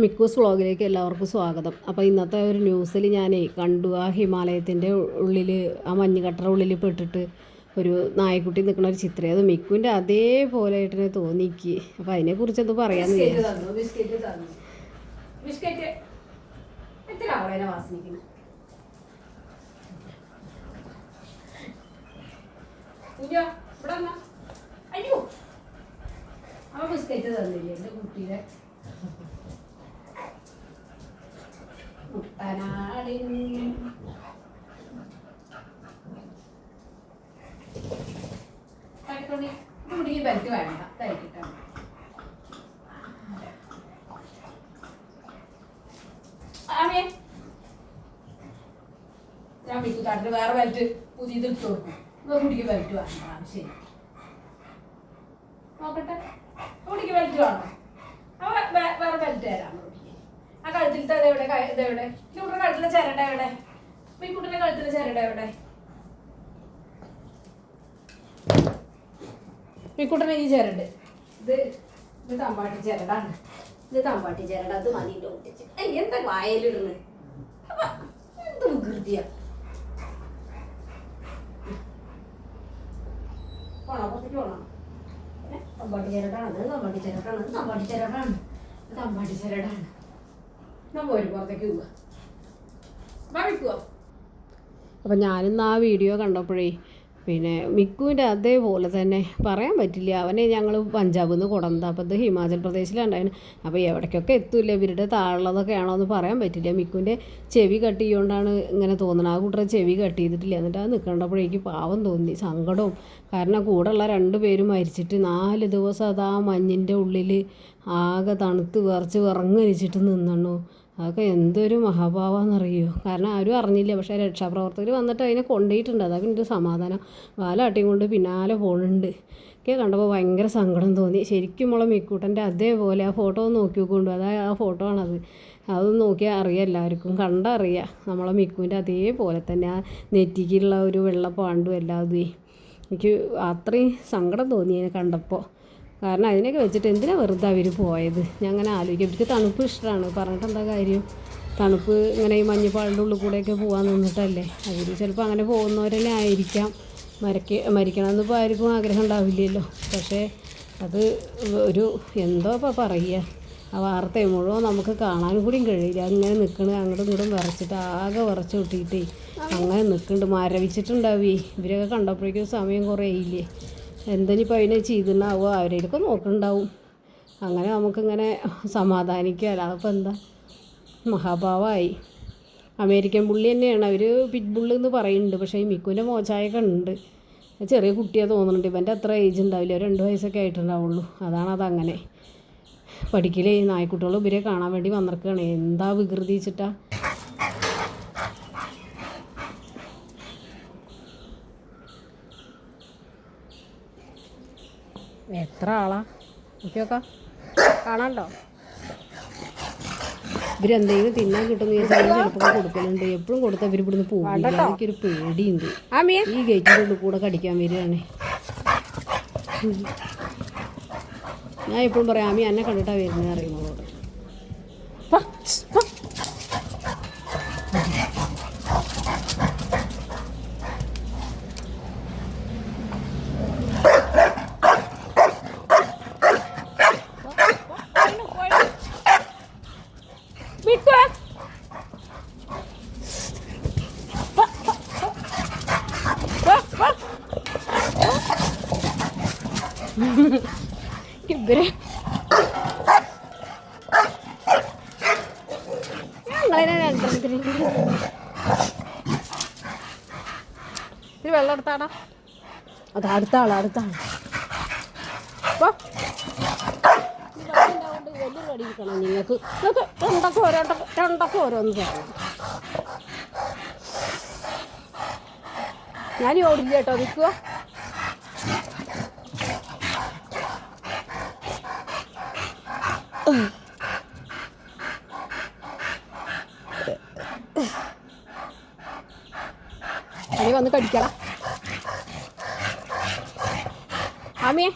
മിക്കൂസ് വ്ളോഗിലേക്ക് എല്ലാവർക്കും സ്വാഗതം. അപ്പോൾ ഇന്നത്തെ ഒരു ന്യൂസിൽ ഞാൻ കണ്ടു. ആ ഹിമാലയത്തിന്റെ ഉള്ളിൽ ആ മഞ്ഞുകട്ടറ ഉള്ളിൽ പെട്ടിട്ട് ഒരു നായക്കുട്ടി നിൽക്കുന്ന ഒരു ചിത്രം. അത് മിക്കുവിന്റെ അതേപോലെ ആയിട്ടിനെ തോന്നിക്ക്. അപ്പോൾ അതിനെക്കുറിച്ച് എന്ത് പറയാമെന്ന് വിചാരിച്ചു. ഇവിടെ അയ്യോ. ആ ബിസ്ക്കറ്റ് തന്നില്ലേ എന്റെ കുട്ടിയുടെ? കുട്ടിക്ക് ബെൽറ്റ് വേണ്ട തയ്ക്കിട്ടാണ് ഞാൻ ഞാൻ വിളിക്കാട്ടിന് വേറെ ബെൽറ്റ് പുതിയത് ഇട്ട് കൊടുക്കും ഇപ്പൊ കുട്ടിക്ക് ബെൽറ്റ് വേണ്ട ശരി. നോക്കട്ടെ. കുട്ടിക്ക് ബെൽറ്റ് വേണം. അവ വേറെ ബെൽറ്റ് തരാം. കഴുത്തിലത്തെ എവിടെ? ഇതെവിടെ കുട്ടിയുടെ കഴുത്തിലെ ചേരണ്ട എവിടെ? ഈ കുട്ടിയുടെ കഴുത്തിലെ ചേരണ്ട എവിടെ? ഈ ഈ ചേരണ്ട് ഇത് ഇത് തമ്പാട്ടി ചേരണ്ടാണ് ഇത് തമ്പാട്ടി ചേരണ്ട അത് മതി എന്താ വായലിടുന്നത് അപ്പൊ എന്ത് വികൃതിയ. പോണോ? പുറത്തേക്ക് പോണോ? തമ്പാട്ടി ചിരടാണ് തമ്പാട്ടി ചിരടാണ് തമ്പാട്ടി ചിരടാണ് ഭാവിക്കുവോ അപ്പോൾ ഞാനിന്ന് ആ വീഡിയോ കണ്ടപ്പോഴേ പിന്നെ മിക്കുവിന്റെ അതേപോലെ തന്നെ പറയാൻ പറ്റില്ല. അവനെ ഞങ്ങൾ പഞ്ചാബിൽ നിന്ന് കൊടന്ത അപ്പോൾ ഇത് ഹിമാചൽ പ്രദേശിലുണ്ടായിരുന്നു അപ്പോൾ എവിടേക്കൊക്കെ എത്തൂല ഇവരുടെ താഴുള്ളതൊക്കെ ആണോ എന്ന് പറയാൻ പറ്റില്ല. മിക്കുവിന്റെ ചെവി കട്ട് ചെയ്യൊണ്ടാണ് ഇങ്ങനെ തോന്നുന്നത് ആ കൂട്ടറെ ചെവി കട്ട് ചെയ്തിട്ടില്ല. എന്നിട്ട് അത് നിൽക്കണ്ടപ്പോഴേക്ക് പാവം തോന്നി. സങ്കടവും. കാരണം കൂടെയുള്ള രണ്ട് പേരും മരിച്ചിട്ട് നാല് ദിവസം അത് ആ മഞ്ഞിന്റെ ഉള്ളിൽ ആകെ തണുത്ത് വിറച്ച് വിറങ്ങലിച്ചിട്ട് നിന്നണു. അതൊക്കെ എന്തൊരു മഹാഭാവാന്നറിയോ? കാരണം ആരും അറിഞ്ഞില്ല. പക്ഷേ രക്ഷാപ്രവർത്തകർ വന്നിട്ട് അതിനെ കൊണ്ടുപോയിട്ടുണ്ട്. അതാ പിന്നെ ഒരു സമാധാനം. വാലാട്ടിയും കൊണ്ട് പിന്നാലെ പോണുണ്ട്. ഒക്കെ കണ്ടപ്പോൾ ഭയങ്കര സങ്കടം തോന്നി. ശരിക്കും നമ്മളെ മിക്കൂട്ടന്റെ അതേപോലെ ആ ഫോട്ടോ നോക്കി നോക്കുകൊണ്ട് അതാ ആ ഫോട്ടോ ആണത്. അത് നോക്കിയാൽ അറിയാം എല്ലാവർക്കും. കണ്ടറിയാം നമ്മളെ മിക്കുവിന്റെ അതേപോലെ തന്നെ ആ നെറ്റിക്കുള്ള ഒരു വെള്ളപ്പാണ്ടും എല്ലാതും. എനിക്ക് അത്രയും സങ്കടം തോന്നി അതിനെ കണ്ടപ്പോൾ കാരണം അതിനൊക്കെ വെച്ചിട്ട് എന്തിനാ വെറുതെ അവർ പോയത്? ഞാൻ അങ്ങനെ ആലോചിക്കും. എനിക്ക് തണുപ്പ് ഇഷ്ടമാണ് പറഞ്ഞിട്ട് എന്താ കാര്യം? തണുപ്പ് ഇങ്ങനെ ഈ മഞ്ഞപ്പാടിന്റെ ഉള്ളിൽ കൂടെയൊക്കെ പോകാൻ നിന്നിട്ടല്ലേ? അവർ ചിലപ്പോൾ അങ്ങനെ പോകുന്നവരെന്നെ ആയിരിക്കാം. മരക്ക മരിക്കണമെന്ന് ഇപ്പോൾ ആർക്കും ആഗ്രഹം ഉണ്ടാവില്ലല്ലോ. പക്ഷേ അത് ഒരു എന്തോ ഇപ്പോൾ പറയുക. ആ വാർത്ത മുഴുവൻ നമുക്ക് കാണാൻ കൂടിയും കഴിയില്ല. അങ്ങനെ നിൽക്കണ് അങ്ങോട്ടും ഇങ്ങോട്ടും വിറച്ചിട്ട് ആകെ വിറച്ച് കൂട്ടിയിട്ടേ അങ്ങനെ നിൽക്കുന്നുണ്ട്. മരവിച്ചിട്ടുണ്ടാവേ. ഇവരൊക്കെ കണ്ടപ്പോഴേക്കും സമയം കുറേ ആയില്ലേ എന്തിനിപ്പോൾ അതിനെ ചെയ്തിട്ടുണ്ടാവുക അവരേലൊക്കെ നോക്കുന്നുണ്ടാവും അങ്ങനെ നമുക്കിങ്ങനെ സമാധാനിക്കുക ഇപ്പം എന്താ? മഹാഭാവമായി അമേരിക്കൻ പുള്ളി തന്നെയാണ്. അവർ പിറ്റ് ബുള്ള് എന്ന് പറയുന്നുണ്ട് പക്ഷേ ഈ മിക്കുവിന്റെ മോശമായൊക്കെ ഉണ്ട്. ചെറിയ കുട്ടിയെ തോന്നുന്നുണ്ട് ഇവന്റെ അത്ര ഏജ് ഉണ്ടാവില്ല. രണ്ട് വയസ്സൊക്കെ ആയിട്ടുണ്ടാവുള്ളൂ. അതാണ് അതങ്ങനെ. പഠിക്കലേ നായ്ക്കുട്ടികൾ ഇവരെ കാണാൻ വേണ്ടി വന്നിരിക്കുകയാണ് എന്താ വികൃതി എത്ര ആളാ? നോക്കിയോക്കാ കാണാണ്ടോ? ഇവരെന്തെങ്കിലും തിന്നാൻ കിട്ടുന്ന ചിലപ്പോൾ കൊടുക്കലുണ്ട്. എപ്പോഴും കൊടുത്താൽ ഇവർ ഇവിടുന്ന് പോകില്ല എനിക്കൊരു പേടിയുണ്ട്. ഈ ഗേറ്റിന്റെ ഉള്ളിൽ കൂടെ കടിക്കാൻ വരികയാണ്. ഞാൻ എപ്പോഴും പറയാം ആമി എന്നെ കണ്ടിട്ടാണ് വരുന്നത് അറിയുന്നതോട് ഇവർ. ഇത് വെള്ളം എടുത്താടാ. അത് അടുത്ത ആളാ അടുത്ത ആൾ. അപ്പൊ വലിയ കടി കിട്ടണം നിങ്ങൾക്ക്. നിങ്ങൾക്ക് രണ്ടൊക്കെ ഓരോ രണ്ടൊക്കെ ഓരോന്ന് തരണം. ഞാൻ ഓടില്ല കേട്ടോ നിൽക്കുക അമ്മയെ വന്ന് കടിക്കട. അമ്മയെ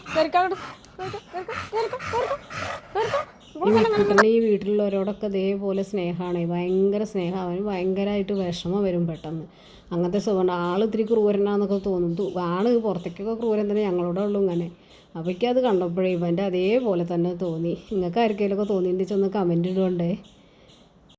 ഈ വീട്ടിലുള്ളവരോടൊക്കെ ഇതേപോലെ സ്നേഹമാണ് ഭയങ്കര സ്നേഹമാണ് അവന് ഭയങ്കരമായിട്ട് വിഷമം വരും പെട്ടെന്ന്. അങ്ങനത്തെ സുഖമുണ്ട് ആൾ ഇത്തിരി ക്രൂരനാന്നൊക്കെ തോന്നും. ആൾ പുറത്തേക്കൊക്കെ ക്രൂരൻ തന്നെ. ഞങ്ങളോടുള്ളൂ ഇങ്ങനെ. അവയ്ക്കത് കണ്ടപ്പോഴേ ഇവന്റെ അതേപോലെ തന്നെ തോന്നി. നിങ്ങൾക്ക് ആർക്കെങ്കിലുമൊക്കെ തോന്നിയിട്ട് ഒന്ന് കമന്റ് ഇടുകൊണ്ടേ